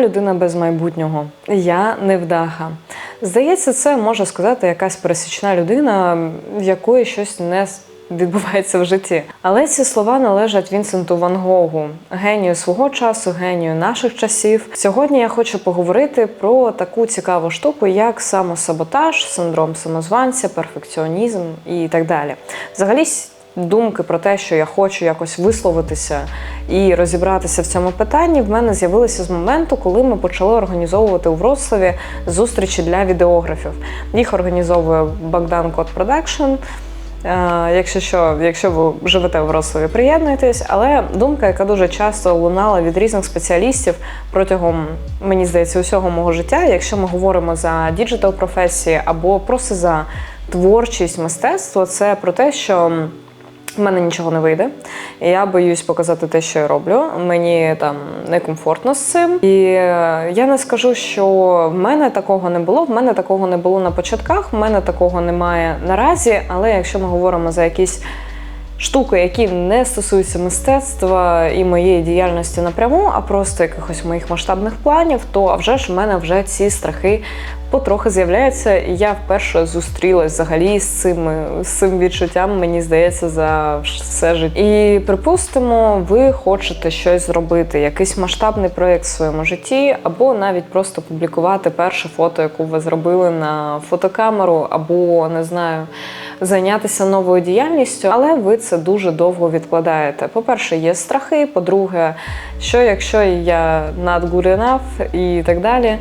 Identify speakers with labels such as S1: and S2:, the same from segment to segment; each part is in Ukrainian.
S1: Людина без майбутнього, я невдаха. Здається, це може сказати якась пересічна людина, в якої щось не відбувається в житті. Але ці слова належать Вінсенту Ван Гогу, генію свого часу, генію наших часів. Сьогодні я хочу поговорити про таку цікаву штуку, як самосаботаж, синдром самозванця, перфекціонізм і так далі. Взагалі. Думки про те, що я хочу якось висловитися і розібратися в цьому питанні, в мене з'явилися з моменту, коли ми почали організовувати у Вроцлаві зустрічі для відеографів. Їх організовує Богдан Код Продакшн. Якщо що, якщо ви живете в Вроцлаві, приєднуйтесь. Але думка, яка дуже часто лунала від різних спеціалістів протягом, мені здається, усього мого життя, якщо ми говоримо за діджитал професії або просто за творчість мистецтво, це про те, що в мене нічого не вийде. Я боюсь показати те, що я роблю. Мені там некомфортно з цим. І е, я не скажу, що в мене такого не було. В мене такого не було на початках, в мене такого немає наразі. Але якщо ми говоримо за якісь штуки, які не стосуються мистецтва і моєї діяльності напряму, а просто якихось моїх масштабних планів, то а вже ж в мене вже ці страхи потрохи з'являються. І я вперше зустрілась взагалі з цим з цим відчуттям, мені здається, за все життя. І припустимо, ви хочете щось зробити, якийсь масштабний проєкт в своєму житті, або навіть просто публікувати перше фото, яку ви зробили на фотокамеру, або не знаю зайнятися новою діяльністю, але ви це дуже довго відкладаєте. По-перше, є страхи. По-друге, що якщо я enough і так далі.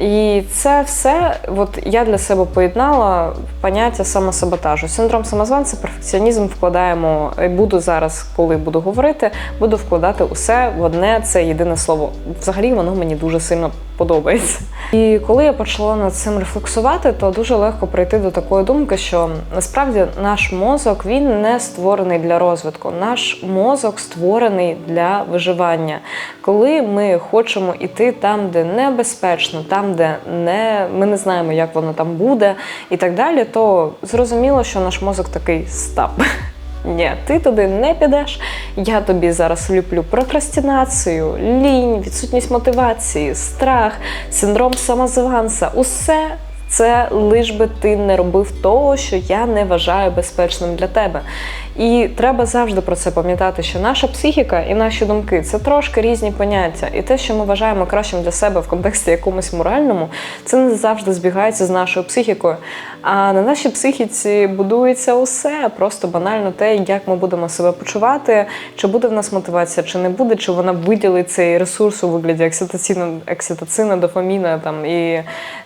S1: І це все, от я для себе поєднала поняття самосаботажу. Синдром самозванця, перфекціонізм вкладаємо. Буду зараз, коли буду говорити, буду вкладати усе в одне це єдине слово. Взагалі воно мені дуже сильно подобається. І коли я почала над цим рефлексувати, то дуже легко прийти до такої думки, що насправді наш мозок він не створений для розвитку. Наш мозок створений для виживання. Коли ми хочемо йти там, де небезпечно, там, де не ми не знаємо, як воно там буде, і так далі, то зрозуміло, що наш мозок такий стап. Ні, ти туди не підеш. Я тобі зараз влюблю прокрастинацію, лінь, відсутність мотивації, страх, синдром самозванця. Усе це лиш би ти не робив того, що я не вважаю безпечним для тебе. І треба завжди про це пам'ятати, що наша психіка і наші думки це трошки різні поняття. І те, що ми вважаємо кращим для себе в контексті якомусь моральному, це не завжди збігається з нашою психікою. А на нашій психіці будується усе, просто банально те, як ми будемо себе почувати, чи буде в нас мотивація, чи не буде, чи вона виділить цей ресурс у вигляді екситацина, екситацина дофаміна там і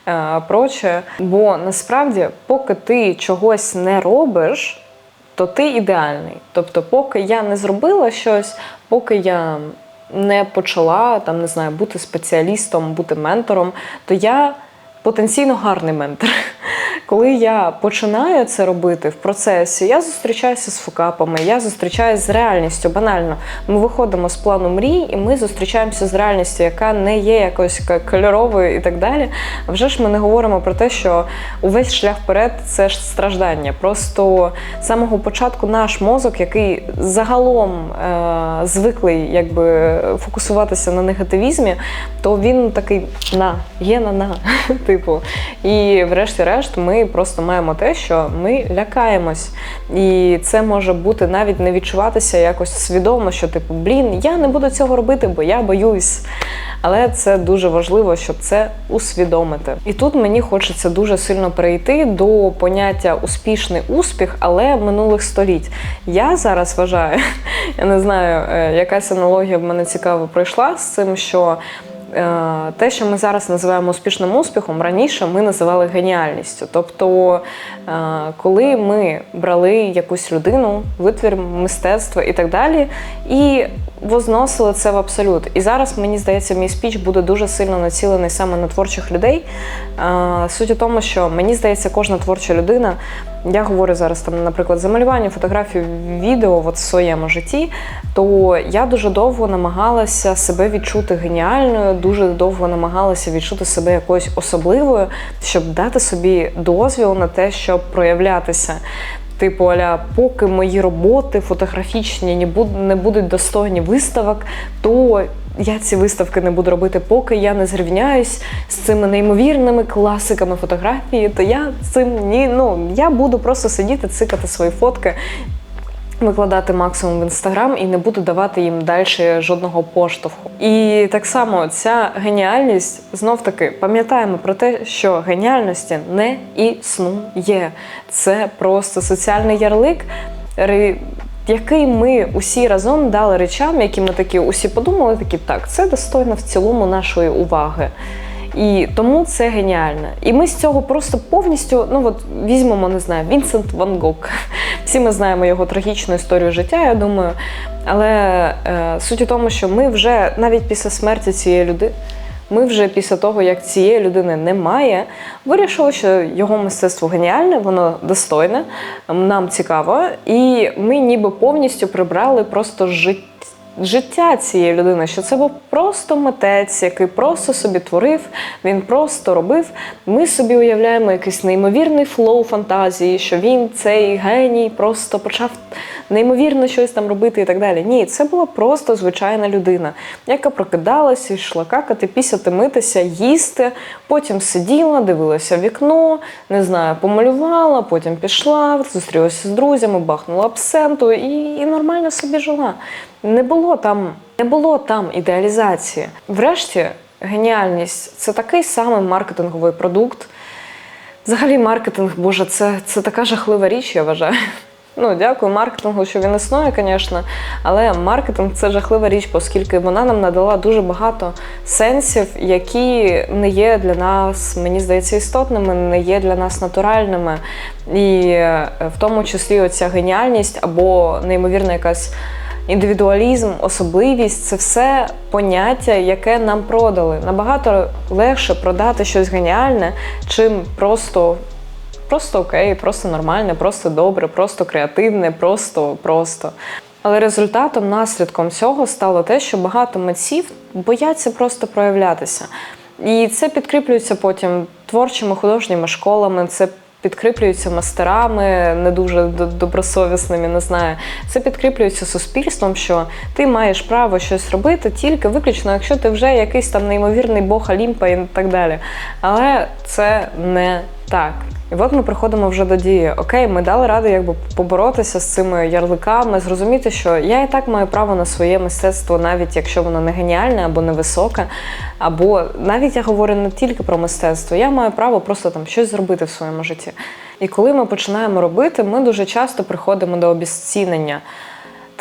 S1: е, проче. Бо насправді, поки ти чогось не робиш то ти ідеальний. Тобто, поки я не зробила щось, поки я не почала там, не знаю, бути спеціалістом, бути ментором, то я потенційно гарний ментор. Коли я починаю це робити в процесі, я зустрічаюся з фокапами, я зустрічаюся з реальністю. Банально, ми виходимо з плану мрій, і ми зустрічаємося з реальністю, яка не є якось кольоровою і так далі. Вже ж ми не говоримо про те, що увесь шлях вперед це ж страждання. Просто з самого початку наш мозок, який загалом е- звиклий якби фокусуватися на негативізмі, то він такий на, є на на, типу. І врешті-решт ми просто маємо те, що ми лякаємось. І це може бути навіть не відчуватися якось свідомо, що типу, блін, я не буду цього робити, бо я боюсь. Але це дуже важливо, щоб це усвідомити. І тут мені хочеться дуже сильно перейти до поняття успішний успіх, але минулих століть. Я зараз вважаю, я не знаю, е, якась аналогія в мене цікаво пройшла з цим, що те, що ми зараз називаємо успішним успіхом, раніше ми називали геніальністю. Тобто, е, коли ми брали якусь людину, витвір мистецтва і так далі, і возносили це в абсолют. І зараз, мені здається, мій спіч буде дуже сильно націлений саме на творчих людей. Е, суть у тому, що мені здається, кожна творча людина. Я говорю зараз там, наприклад, за малювання, відео от в своєму житті, то я дуже довго намагалася себе відчути геніальною, дуже довго намагалася відчути себе якоюсь особливою, щоб дати собі дозвіл на те, щоб проявлятися. Типу, аля, поки мої роботи фотографічні не будуть достойні виставок, то я ці виставки не буду робити, поки я не зрівняюсь з цими неймовірними класиками фотографії, то я цим ні. Ну я буду просто сидіти, цикати свої фотки. Викладати максимум в інстаграм і не буду давати їм далі жодного поштовху. І так само ця геніальність знов таки пам'ятаємо про те, що геніальності не існує. Це просто соціальний ярлик, який ми усі разом дали речам, які ми такі усі подумали, такі так, це достойно в цілому нашої уваги. І тому це геніально. І ми з цього просто повністю, ну от візьмемо, не знаю, Вінсент Ван Гог. Всі ми знаємо його трагічну історію життя, я думаю. Але е, суть у тому, що ми вже навіть після смерті цієї людини, ми вже після того, як цієї людини немає, вирішили, що його мистецтво геніальне, воно достойне, нам цікаво, і ми ніби повністю прибрали просто життя. Життя цієї людини, що це був просто митець, який просто собі творив, він просто робив. Ми собі уявляємо якийсь неймовірний флоу фантазії, що він цей геній просто почав неймовірно щось там робити і так далі. Ні, це була просто звичайна людина, яка прокидалася, йшла какати, пісяти, митися, їсти, потім сиділа, дивилася в вікно, не знаю, помалювала, потім пішла, зустрілася з друзями, бахнула абсенту і, і нормально собі жила. Не було там, не було там ідеалізації. Врешті, геніальність це такий самий маркетинговий продукт. Взагалі, маркетинг, боже, це, це така жахлива річ, я вважаю. Ну, дякую маркетингу, що він існує, звісно. Але маркетинг це жахлива річ, оскільки вона нам надала дуже багато сенсів, які не є для нас, мені здається, істотними, не є для нас натуральними. І е, в тому числі оця геніальність або неймовірна якась індивідуалізм, особливість це все поняття, яке нам продали. Набагато легше продати щось геніальне, чим просто. Просто окей, просто нормальне, просто добре, просто креативне, просто просто. Але результатом, наслідком цього стало те, що багато митців бояться просто проявлятися. І це підкріплюється потім творчими художніми школами, це підкріплюється мастерами, не дуже добросовісними, не знаю. Це підкріплюється суспільством, що ти маєш право щось робити тільки виключно, якщо ти вже якийсь там неймовірний бог Олімпа і так далі. Але це не так. І от ми приходимо вже до дії. Окей, ми дали раду якби поборотися з цими ярликами, зрозуміти, що я і так маю право на своє мистецтво, навіть якщо воно не геніальне або не високе. Або навіть я говорю не тільки про мистецтво, я маю право просто там щось зробити в своєму житті. І коли ми починаємо робити, ми дуже часто приходимо до обіцінення.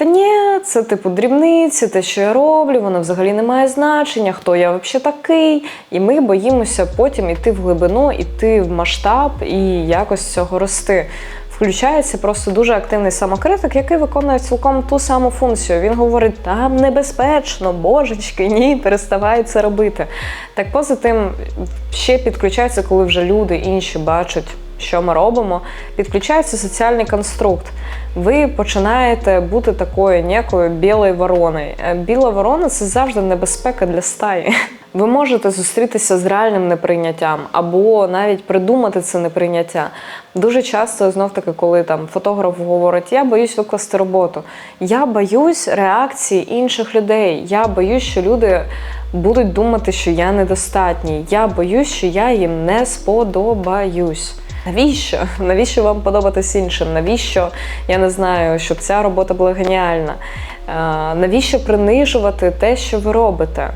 S1: Та ні, це типу дрібниці, те, що я роблю, воно взагалі не має значення, хто я взагалі такий. І ми боїмося потім іти в глибину, іти в масштаб і якось цього рости. Включається просто дуже активний самокритик, який виконує цілком ту саму функцію. Він говорить, там небезпечно, божечки, ні, переставай це робити. Так поза тим ще підключається, коли вже люди інші бачать, що ми робимо, підключається соціальний конструкт. Ви починаєте бути такою ніякою білою вороною. Е, Біла ворона це завжди небезпека для стаї. Ви можете зустрітися з реальним неприйняттям або навіть придумати це неприйняття. Дуже часто, знов таки, коли там фотограф говорить, я боюсь викласти роботу. Я боюсь реакції інших людей. Я боюсь, що люди будуть думати, що я недостатній. Я боюсь, що я їм не сподобаюсь. Навіщо? Навіщо вам подобатись іншим? Навіщо я не знаю, щоб ця робота була геніальна? Е, Навіщо принижувати те, що ви робите?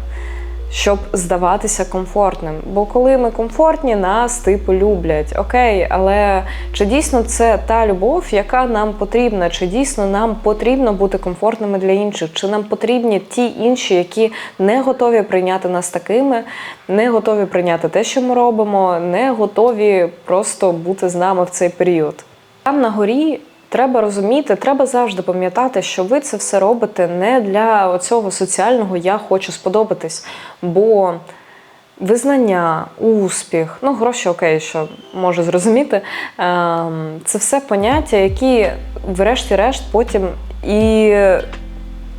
S1: Щоб здаватися комфортним. Бо коли ми комфортні, нас типу люблять. Окей, але чи дійсно це та любов, яка нам потрібна? Чи дійсно нам потрібно бути комфортними для інших? Чи нам потрібні ті інші, які не готові прийняти нас такими, не готові прийняти те, що ми робимо, не готові просто бути з нами в цей період? Там на горі треба розуміти, треба завжди пам'ятати, що ви це все робите не для оцього соціального я хочу сподобатись. Бо визнання, успіх, ну гроші окей, що можу зрозуміти. ем, Це все поняття, які, врешті-решт, потім і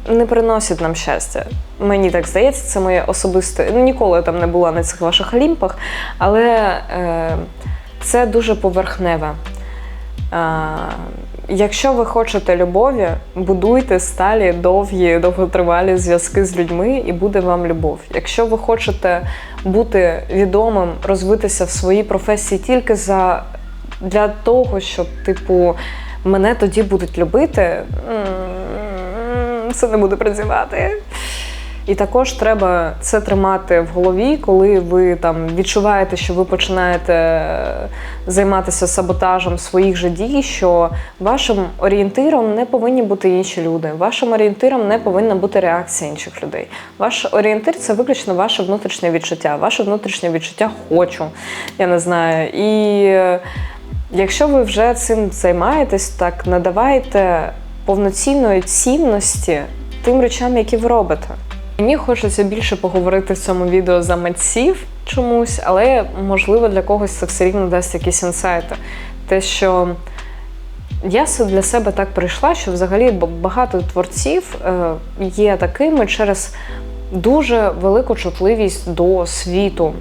S1: не приносять нам щастя. Мені так здається, це моє особисте. Ну, ніколи я там не була на цих ваших олімпах, але е, це дуже поверхневе. Е, якщо ви хочете любові, будуйте сталі, довгі, довготривалі зв'язки з людьми, і буде вам любов. Якщо ви хочете бути відомим, розвитися в своїй професії тільки за для того, щоб, типу, мене тоді будуть любити, це не буде працювати. І також треба це тримати в голові, коли ви там відчуваєте, що ви починаєте займатися саботажем своїх же дій, що вашим орієнтиром не повинні бути інші люди. Вашим орієнтиром не повинна бути реакція інших людей. Ваш орієнтир це виключно ваше внутрішнє відчуття. Ваше внутрішнє відчуття хочу. Я не знаю. І е, якщо ви вже цим займаєтесь, так надавайте повноцінної цінності тим речам, які ви робите. Мені хочеться більше поговорити в цьому відео за митців чомусь, але можливо для когось це все рівно дасть якісь інсайти. Те, що я для себе так прийшла, що взагалі багато творців е, є такими через дуже велику чутливість до світу.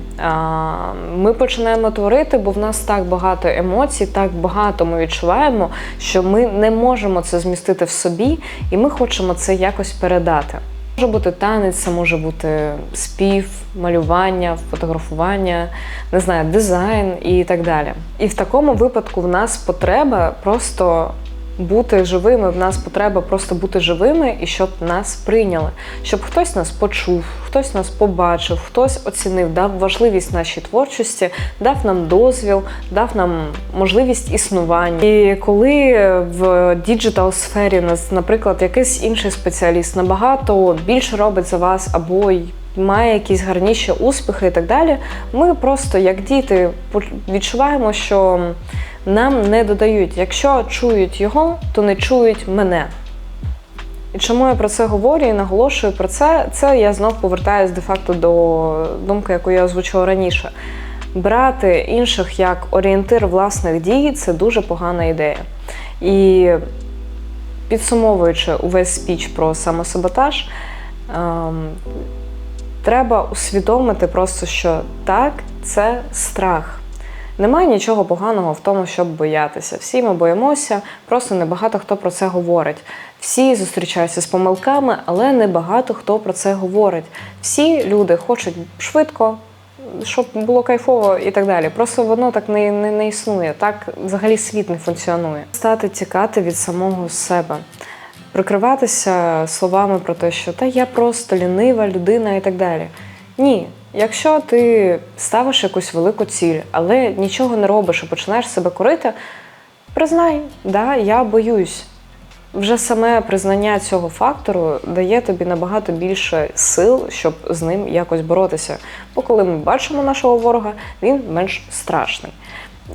S1: Ми починаємо творити, бо в нас так багато емоцій, так багато ми відчуваємо, що ми не можемо це змістити в собі, і ми хочемо це якось передати. Може бути танець, це може бути спів, малювання, фотографування, не знаю, дизайн і так далі. І в такому випадку в нас потреба просто бути живими, в нас потреба просто бути живими і щоб нас прийняли, щоб хтось нас почув, хтось нас побачив, хтось оцінив, дав важливість нашій творчості, дав нам дозвіл, дав нам можливість існування. І коли в діджитал сфері нас, наприклад, якийсь інший спеціаліст набагато більше робить за вас або й має якісь гарніші успіхи і так далі, ми просто як діти відчуваємо, що нам не додають. Якщо чують його, то не чують мене. І чому я про це говорю і наголошую про це, це я знов повертаюсь де-факто до думки, яку я озвучила раніше. Брати інших як орієнтир власних дій це дуже погана ідея. І підсумовуючи увесь спіч про самосаботаж, ем, треба усвідомити просто, що так, це страх. Немає нічого поганого в тому, щоб боятися. Всі ми боїмося, просто небагато хто про це говорить. Всі зустрічаються з помилками, але небагато хто про це говорить. Всі люди хочуть швидко, щоб було кайфово і так далі. Просто воно так не, не, не існує. Так взагалі світ не функціонує. Стати тікати від самого себе. Прикриватися словами про те, що та я просто лінива людина і так далі. Ні, якщо ти ставиш якусь велику ціль, але нічого не робиш і починаєш себе корити, признай, да, я боюсь. Вже саме признання цього фактору дає тобі набагато більше сил, щоб з ним якось боротися. Бо коли ми бачимо нашого ворога, він менш страшний.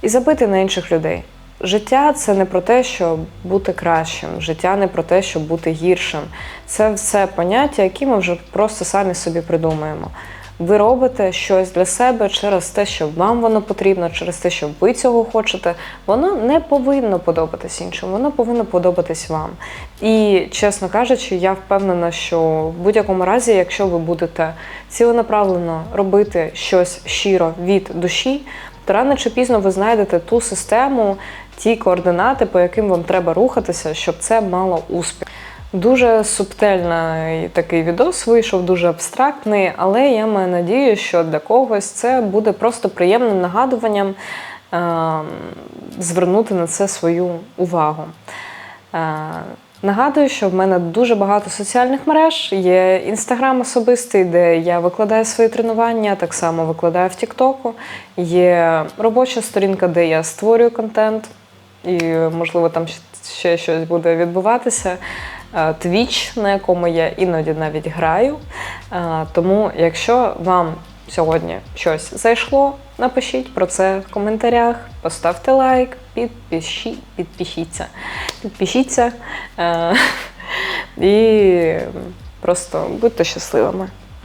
S1: І забити на інших людей. Життя це не про те, щоб бути кращим, життя не про те, щоб бути гіршим. Це все поняття, які ми вже просто самі собі придумаємо. Ви робите щось для себе через те, що вам воно потрібно, через те, що ви цього хочете. Воно не повинно подобатись іншим, воно повинно подобатись вам. І, чесно кажучи, я впевнена, що в будь-якому разі, якщо ви будете ціленаправлено робити щось щиро від душі, то рано чи пізно ви знайдете ту систему, ті координати, по яким вам треба рухатися, щоб це мало успіх. Дуже субтельний такий відос вийшов, дуже абстрактний, але я маю надію, що для когось це буде просто приємним нагадуванням е, звернути на це свою увагу. Е, Нагадую, що в мене дуже багато соціальних мереж. Є інстаграм особистий, де я викладаю свої тренування, так само викладаю в Тіктоку. Є робоча сторінка, де я створюю контент, і, можливо, там ще щось буде відбуватися. Твіч, на якому я іноді навіть граю. Е, Тому, якщо вам сьогодні щось зайшло, напишіть про це в коментарях, поставте лайк, підпиші, підпишіться, підпишіться е, і просто будьте щасливими.